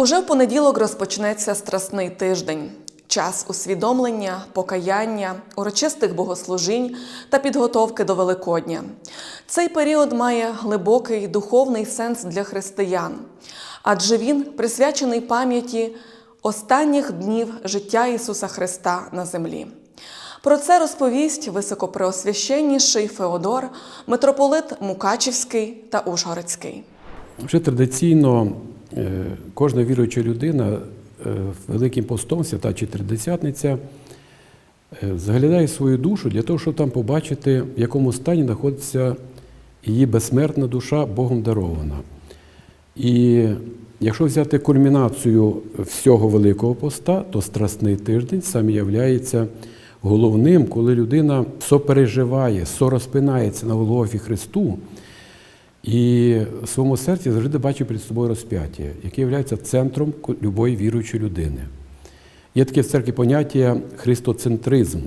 Уже в понеділок розпочнеться страсний тиждень. Час усвідомлення, покаяння, урочистих богослужінь та підготовки до Великодня. Цей період має глибокий духовний сенс для християн, адже він присвячений пам'яті останніх днів життя Ісуса Христа на землі. Про це розповість високопреосвященніший Феодор, митрополит Мукачівський та Ужгородський. Вже традиційно кожна віруюча людина е, Великим постом, свята Чотиридесятниця, е, заглядає свою душу для того, щоб там побачити, в якому стані знаходиться її безсмертна душа Богом дарована. І якщо взяти кульмінацію всього Великого поста, то Страсний тиждень сам являється головним, коли людина сопереживає, сорозпинається на Голгофі Христу. І в своєму серці завжди бачить перед собою розп'яття, яке є центром любої віруючої людини. Є таке в церкві поняття христоцентризм,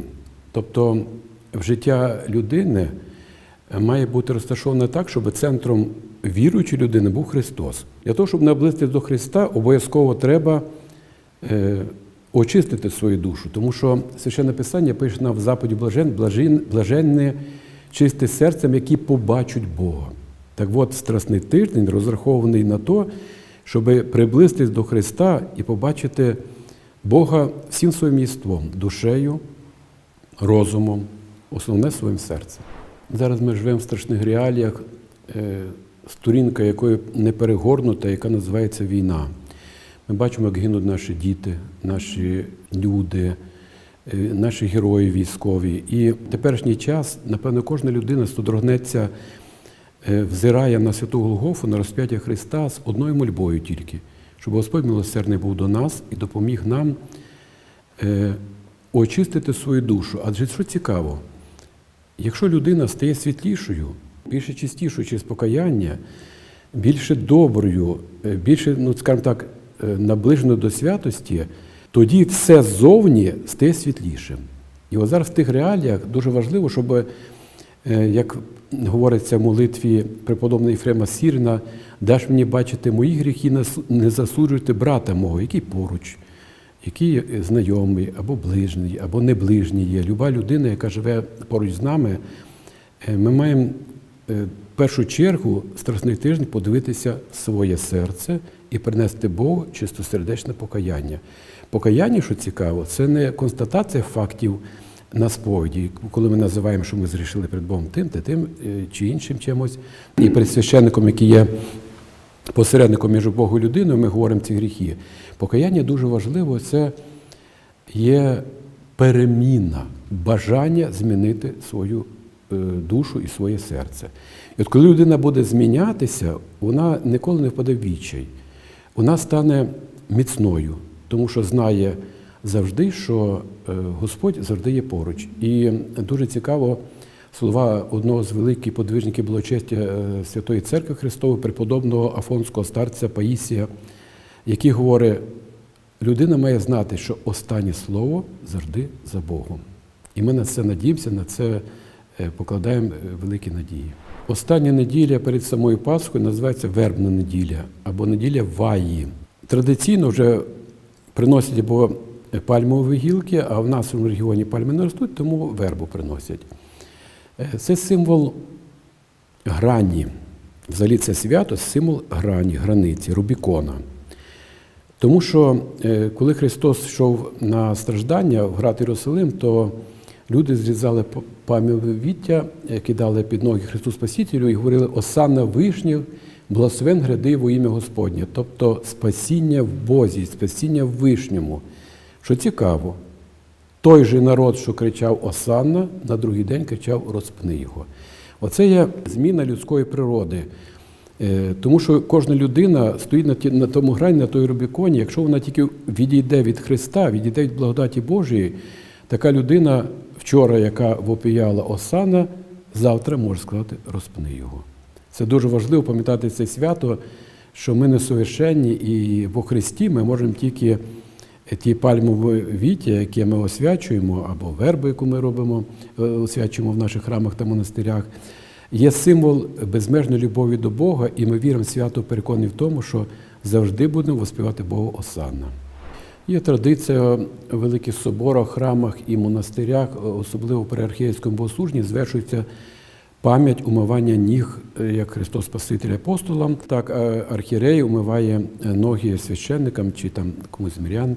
тобто в життя людини має бути розташоване так, щоб центром віруючої людини був Христос. Для того, щоб наблизитися до Христа, обов'язково треба е, очистити свою душу, тому що Священне Писання пише нам в Западі блажен, блажен, блаженне чисте серцем, які побачать Бога. Так от, страсний тиждень розрахований на то, щоб приблизитись до Христа і побачити Бога всім своїм єством, душею, розумом, основне своїм серцем. Зараз ми живемо в страшних реаліях, е, сторінка якої не перегорнута, яка називається війна. Ми бачимо, як гинуть наші діти, наші люди, е, наші герої військові. І в теперішній час, напевно, кожна людина стодрогнеться, взирає на святу Голгофу, на розп'яття Христа з одною мольбою тільки, щоб Господь милосердний був до нас і допоміг нам е, очистити свою душу. Адже що цікаво, якщо людина стає світлішою, більше чистішою через покаяння, більше доброю, е, більше, ну скажімо так, е, наближеною до святості, тоді все ззовні стає світлішим. І от зараз в тих реаліях дуже важливо, щоб, е, як говориться в молитві преподобного Єфрема Сірина, даш мені бачити мої гріхи, не засуджуйте брата мого, який поруч, який знайомий, або ближній, або не ближній є. Люба людина, яка живе поруч з нами, е, ми маємо е, в першу чергу страсний тиждень подивитися своє серце і принести Богу чистосердечне покаяння. Покаяння, що цікаво, це не констатація фактів на сповіді, коли ми називаємо, що ми зрішили перед Богом тим, та тим е, чи іншим чимось. І перед священником, який є посередником між Богом і людиною, ми говоримо ці гріхи. Покаяння дуже важливо, це є переміна, бажання змінити свою е, душу і своє серце. І от коли людина буде змінятися, вона ніколи не впаде в відчай. Вона стане міцною, тому що знає завжди, що е, Господь завжди є поруч. І дуже цікаво слова одного з великих подвижників благочестя е, Святої Церкви Христової, преподобного Афонського старця Паїсія, який говорить, людина має знати, що останнє слово завжди за Богом. І ми на це надіємося, на це е, покладаємо великі надії. Остання неділя перед самою Пасхою називається Вербна неділя або неділя Ваї. Традиційно вже приносять або пальмові гілки, а в нашому регіоні пальми не ростуть, тому вербу приносять. Е, Це символ грані. Взагалі це свято символ грані, границі, Рубікона. Тому що е, коли Христос йшов на страждання в град Єрусалим, то люди зрізали п- пам'ятне віття, е, кидали під ноги Христу Спасителю і говорили Осанна вишнів, благословен гряди во ім'я Господнє. Тобто спасіння в Бозі, спасіння в вишньому. Що цікаво, той же народ, що кричав Осанна, на другий день кричав Розпни його. Оце є зміна людської природи. Е, Тому що кожна людина стоїть на, тому грані, на той Рубіконі, якщо вона тільки відійде від Христа, відійде від благодаті Божої, така людина вчора, яка вопіяла Осана, завтра може сказати розпни його. Це дуже важливо пам'ятати це свято, що ми несовершенні, і во Христі ми можемо тільки ті пальмові віття, які ми освячуємо, або верби, яку ми робимо, е, освячуємо в наших храмах та монастирях, є символ безмежної любові до Бога, і ми віримо свято переконані в тому, що завжди будемо воспівати Богу Осанна. Є традиція в великих соборах, храмах і монастирях, особливо при архієрському богослуженні, звершується пам'ять умивання ніг, е, як Христос Спаситель апостолам, так е, архієрей умиває е, ноги священникам чи там комусь мирян.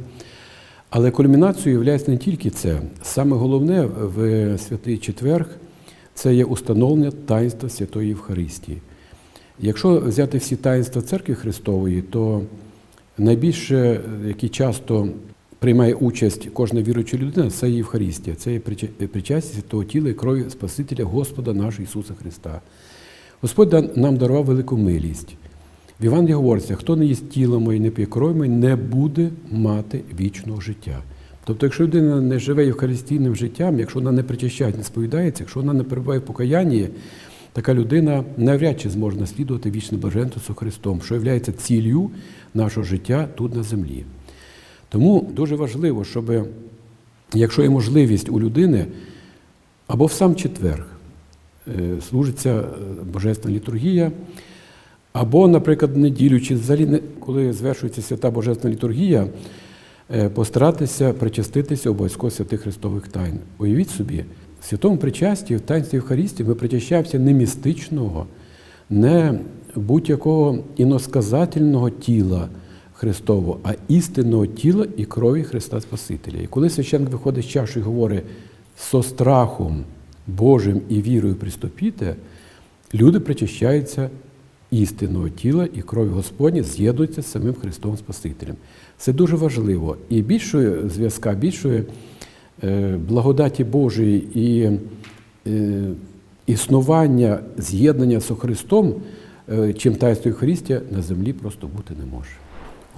Але кульмінацією є не тільки це. Саме головне в святий четверг це є установлення таїнства Святої Євхаристії. Якщо взяти всі таїнства церкви Христової, то найбільше, які часто приймає участь кожна віруюча людина, це є Євхаристія, це є прича- причастя святого тіла і крові Спасителя Господа нашого Ісуса Христа. Господь нам дарував велику милість. В Івангелії говориться, хто не їсть тіло моє, не п'є крові моє, не буде мати вічного життя. Тобто, якщо людина не живе євхаристійним життям, якщо вона не причащає, не сповідається, якщо вона не перебуває в покаянні, така людина навряд чи зможе наслідувати вічне блаженство з Христом, що є ціллю нашого життя тут на землі. Тому дуже важливо, щоб, якщо є можливість у людини, або в сам четверг е, служиться е, божественна літургія, або, наприклад, в неділю, чи взагалі, коли звершується свята божественна літургія, е, постаратися причаститися обов'язково святих Христових тайн. Уявіть собі, в святому причасті, в таїнстві Євхаристії ми причащаємося не містичного, не будь-якого іносказательного тіла Христового, а істинного тіла і крові Христа Спасителя. І коли священник виходить з чаші і говорить со страхом Божим і вірою приступіте, люди причащаються істинного тіла і крові Господні з'єднуються з самим Христом Спасителем. Це дуже важливо. І більшої зв'язка, більшої е, благодаті Божої і е, існування, з'єднання з Христом, е, чим таїнство Христя на землі просто бути не може.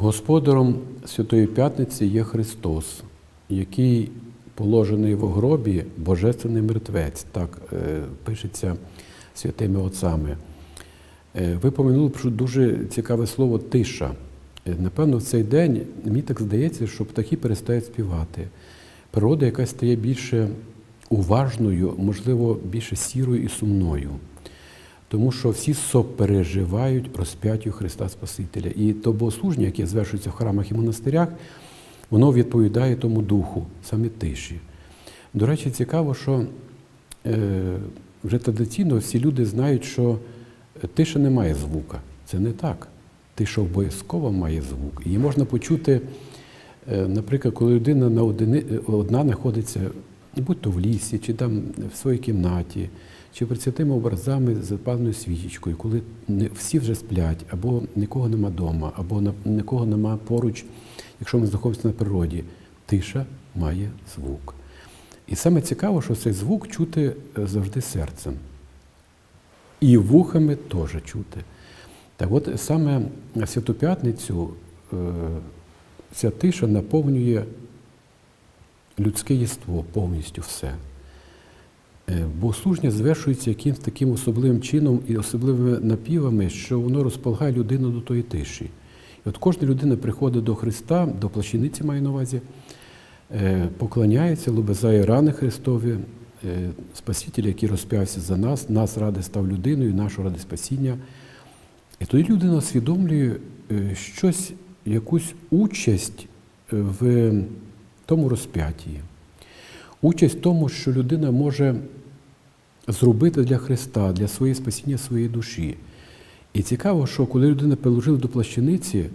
Господаром Святої П'ятниці є Христос, який положений в гробі Божественний мертвець, так е, пишеться святими отцами. Е, Ви помянули про дуже цікаве слово тиша. Е, Напевно, в цей день мені так здається, що птахи перестають співати. Природа якась стає більше уважною, можливо, більше сірою і сумною. Тому що всі сопереживають розп'яттю Христа Спасителя. І то богослуження, яке звершується в храмах і монастирях, воно відповідає тому духу, саме тиші. До речі, цікаво, що е, вже традиційно всі люди знають, що тиша не має звука. Це не так. Тиша обов'язково має звук. Її можна почути, е, наприклад, коли людина на одини, одна знаходиться, будь то в лісі, чи там в своїй кімнаті, чи перед святими образами з запаленою свічечкою, коли всі вже сплять, або нікого нема вдома, або нікого нема поруч, якщо ми знаходимося на природі, тиша має звук. І саме цікаво, що цей звук чути е, завжди серцем. І вухами теж чути. Так от саме Святу П'ятницю е, ця тиша наповнює людське єство повністю все. Е, Богослуження звершується якимось таким особливим чином і особливими напівами, що воно розполагає людину до тої тиші. І от кожна людина приходить до Христа, до плащаниці маю на увазі, е, поклоняється, лобезає рани Христові, е, Спасителя, який розп'явся за нас, нас ради став людиною, нашу ради спасіння. І тоді людина усвідомлює щось, якусь участь в тому розп'ятті. Участь в тому, що людина може зробити для Христа, для своєї спасіння своєї душі. І цікаво, що коли людина приложила до плащаниці,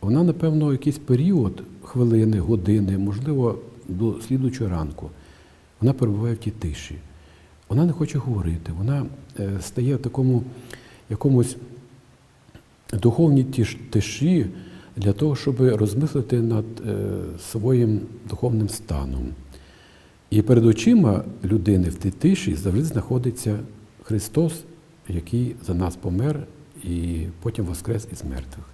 вона, напевно, якийсь період, хвилини, години, можливо, до слідуючого ранку, вона перебуває в тій тиші. Вона не хоче говорити, вона е, стає в такому якомусь духовній тиші для того, щоб розмислити над е, своїм духовним станом. І перед очима людини в тій тиші завжди знаходиться Христос, який за нас помер і потім воскрес із мертвих.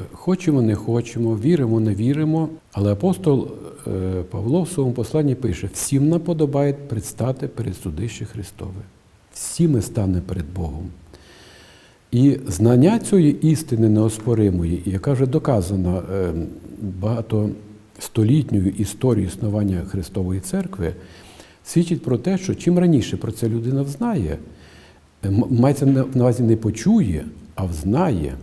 Е, Хочемо, не хочемо, віримо, не віримо. Але апостол е, Павло в своєму посланні пише: всім нам подобає предстати перед судище Христове. Всі ми станемо перед Богом. І знання цієї істини неоспоримої, яка вже доказана е, багатостолітньою історією існування Христової церкви, свідчить про те, що чим раніше про це людина взнає, мається на увазі не почує, а взнає,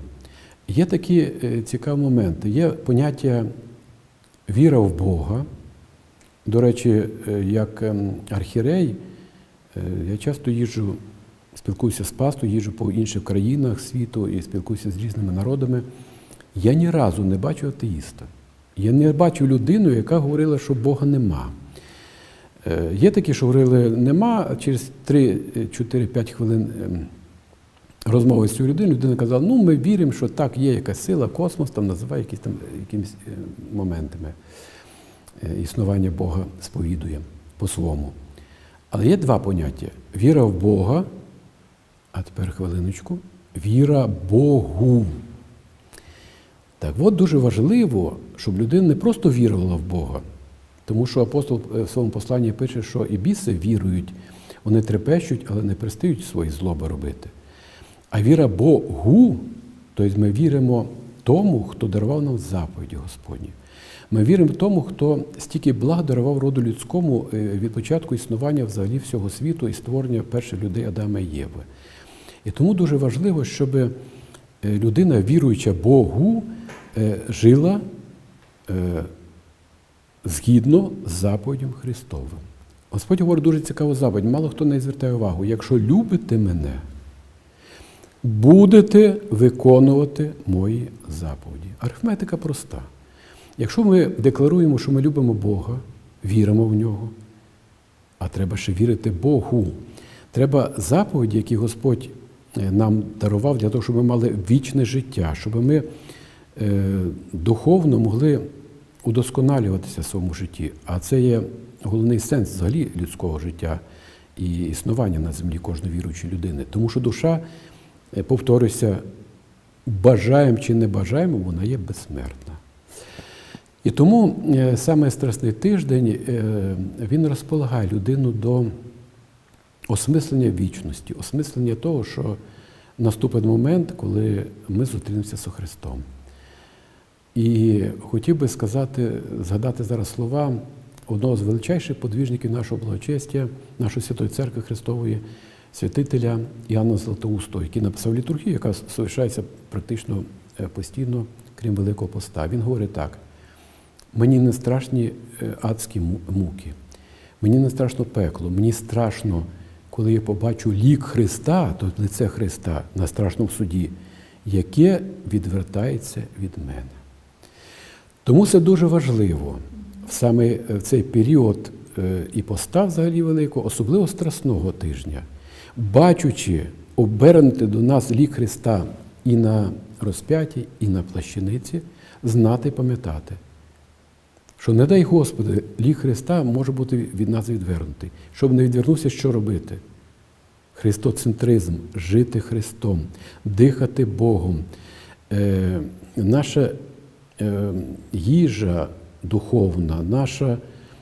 Є такі е, цікаві моменти. Є поняття віра в Бога. До речі, е, як ем, архірей, е, я часто їжджу, спілкуюся з пастою, їжджу по інших країнах світу і спілкуюся з різними народами. Я ні разу не бачу атеїста. Я не бачу людину, яка говорила, що Бога нема. Е, Є такі, що говорили нема, через 3-4-5 хвилин ем, розмови з цією людиною, людина казала, ну ми віримо, що так, є якась сила, космос, там називає якісь там якимись е, моментами е, існування Бога сповідує по-своєму. Але є два поняття: віра в Бога, а тепер хвилиночку, віра Богу. Так от дуже важливо, щоб людина не просто вірувала в Бога, тому що апостол е, в своєму посланні пише, що і біси вірують, вони трепещуть, але не пристають свої злоби робити. А віра Богу, тобто ми віримо тому, хто дарував нам заповіді Господні. Ми віримо тому, хто стільки благ дарував роду людському е, від початку існування взагалі всього світу і створення перших людей Адама і Єви. І тому дуже важливо, щоб людина, віруюча Богу, е, жила е, згідно з заповідям Христовим. Господь говорить дуже цікаву заповідь, мало хто не звертає увагу. Якщо любите мене, будете виконувати мої заповіді. Арифметика проста. Якщо ми декларуємо, що ми любимо Бога, віримо в нього, а треба ще вірити Богу. Треба заповіді, які Господь е, нам дарував для того, щоб ми мали вічне життя, щоб ми е, духовно могли удосконалюватися в своєму житті. А це є головний сенс взагалі людського життя і існування на землі кожної віруючої людини. Тому що душа, е, повторюся, бажаємо чи не бажаємо, вона є безсмертна. І тому е, саме Страсний тиждень він розполагає людину до осмислення вічності, осмислення того, що наступить момент, коли ми зустрінемося з Христом. І хотів би сказати, згадати зараз слова одного з величайших подвіжників нашого благочестя, нашої Святої Церкви Христової, святителя Іоанна Златоустого, який написав літургію, яка залишається практично е, постійно, крім Великого Поста. Він говорить так. Мені не страшні е, адські муки, мені не страшно пекло, мені страшно, коли я побачу лік Христа, тобто лице Христа на страшному суді, яке відвертається від мене. Тому це дуже важливо саме в цей період е, і поста взагалі великого, особливо страсного тижня, бачучи, обернути до нас лік Христа і на розп'ятті, і на плащаниці, знати пам'ятати, що не дай Господи, лік Христа може бути від нас відвернутий. Щоб не відвернувся, що робити? Христоцентризм, жити Христом, дихати Богом. Е, наша е, їжа духовна, наша,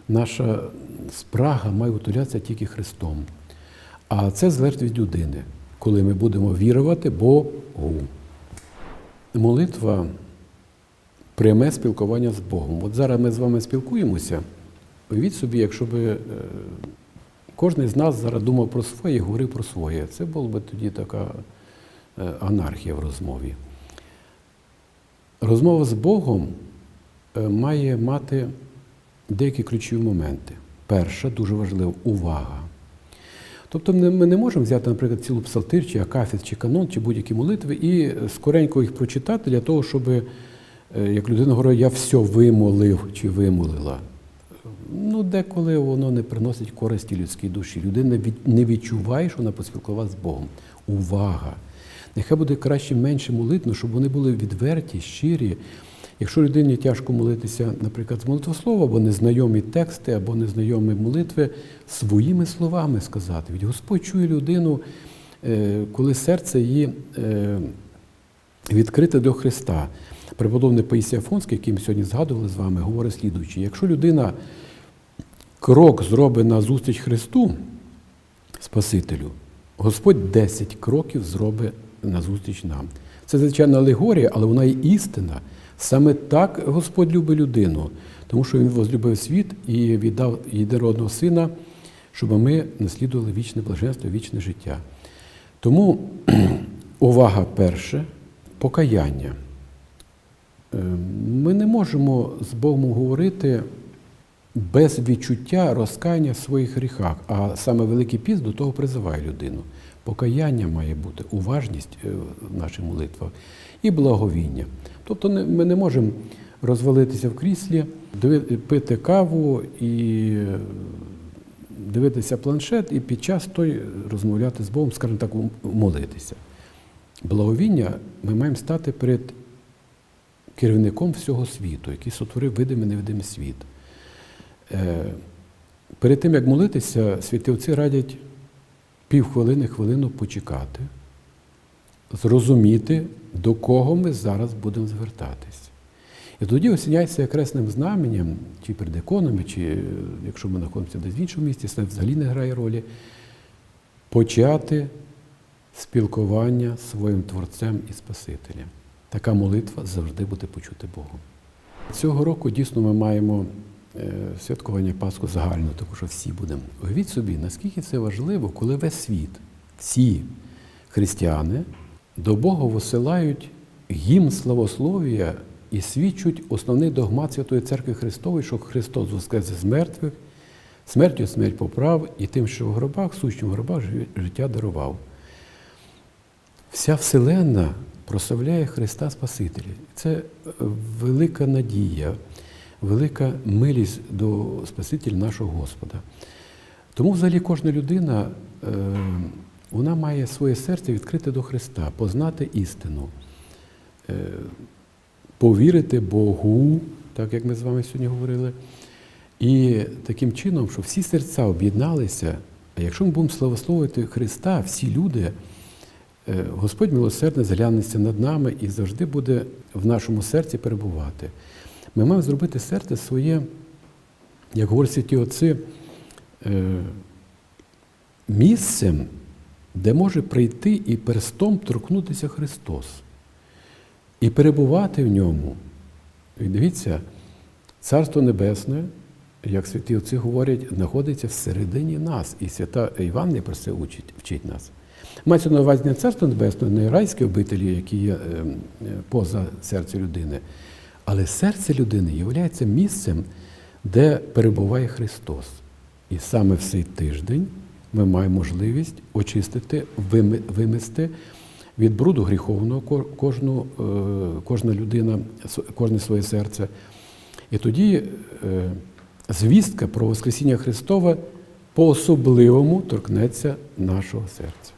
наша спрага має утолятися тільки Христом. А це залежить від людини, коли ми будемо вірувати Богу. Молитва пряме спілкування з Богом. От зараз ми з вами спілкуємося. Уявіть собі, якщо би е, кожен з нас зараз думав про своє і говорив про своє. Це була би тоді така е, анархія в розмові. Розмова з Богом е, має мати деякі ключові моменти. Перша, дуже важлива увага. Тобто ми не можемо взяти, наприклад, цілу псалтир, чи акафіт, чи канон, чи будь-які молитви і скоренько їх прочитати для того, щоб, як людина говорить, я все вимолив чи вимолила. Ну, деколи воно не приносить користі людській душі. Людина не відчуває, що вона поспілкувалася з Богом. Увага! Нехай буде краще менше молитно, щоб вони були відверті, щирі. Якщо людині тяжко молитися, наприклад, з молитвослова, або незнайомі тексти, або незнайомі молитви, своїми словами сказати. Ведь Господь чує людину, е, коли серце її е, відкрите до Христа. Преподобний Паїсій Афонський, який ми сьогодні згадували з вами, говорить слідуючи: якщо людина крок зробить на зустріч Христу, Спасителю, Господь 10 кроків зробить назустріч нам. Це, звичайно, алегорія, але вона і істина. Саме так Господь любить людину, тому що Він возлюбив світ і віддав єдинородного сина, щоб ми наслідували вічне блаженство, вічне життя. Тому увага перше покаяння. Е, Ми не можемо з Богом говорити без відчуття розкаяння в своїх гріхах, а саме Великий Піст до того призиває людину. Покаяння має бути, уважність е, в наших молитвах і благовіння. Тобто ми не можемо розвалитися в кріслі, пити каву і е, дивитися планшет і під час той розмовляти з Богом, скажімо так, молитися. Благовіння ми маємо стати перед керівником всього світу, який сотворив видимий невидимий світ. Е, Перед тим, як молитися, святі отці радять півхвилини, хвилину почекати, зрозуміти, до кого ми зараз будемо звертатись. І тоді осіняється окресним знаменням, чи перед іконами, чи е, якщо ми знаходимося десь в іншому місці, це взагалі не грає ролі, почати спілкування з своїм Творцем і Спасителем. Така молитва завжди буде почути Богом. Цього року дійсно ми маємо е, святкування Пасху загально, тому що всі будемо. Уявіть собі, наскільки це важливо, коли весь світ, всі християни до Бога висилають гімн славословія і свідчать основний догмат Святої Церкви Христової, що Христос воскрес з мертвих, смертю смерть поправ і тим, що в гробах, сущим в гробах життя дарував. Вся Вселенна прославляє Христа Спасителя. Це е, велика надія, велика милість до Спасителя нашого Господа. Тому взагалі кожна людина е, вона має своє серце відкрите до Христа, познати істину, е, повірити Богу, так як ми з вами сьогодні говорили. І таким чином, що всі серця об'єдналися, а якщо ми будемо славословити Христа, всі люди, Господь милосердний зглянеться над нами і завжди буде в нашому серці перебувати. Ми маємо зробити серце своє, як говорять святі отці, е, місцем, де може прийти і перстом торкнутися Христос і перебувати в ньому. І дивіться, Царство Небесне, як святі отці говорять, знаходиться всередині нас. І свята Іван про це вчить нас. Мається на увазі не царство небесне, не райські обителі, які є е, е, поза серцем людини, але серце людини є місцем, де перебуває Христос. І саме в цей тиждень ми маємо можливість очистити, вимести від бруду гріховного кожну, е, кожна людина, кожне своє серце. І тоді звістка про Воскресіння Христове по-особливому торкнеться нашого серця.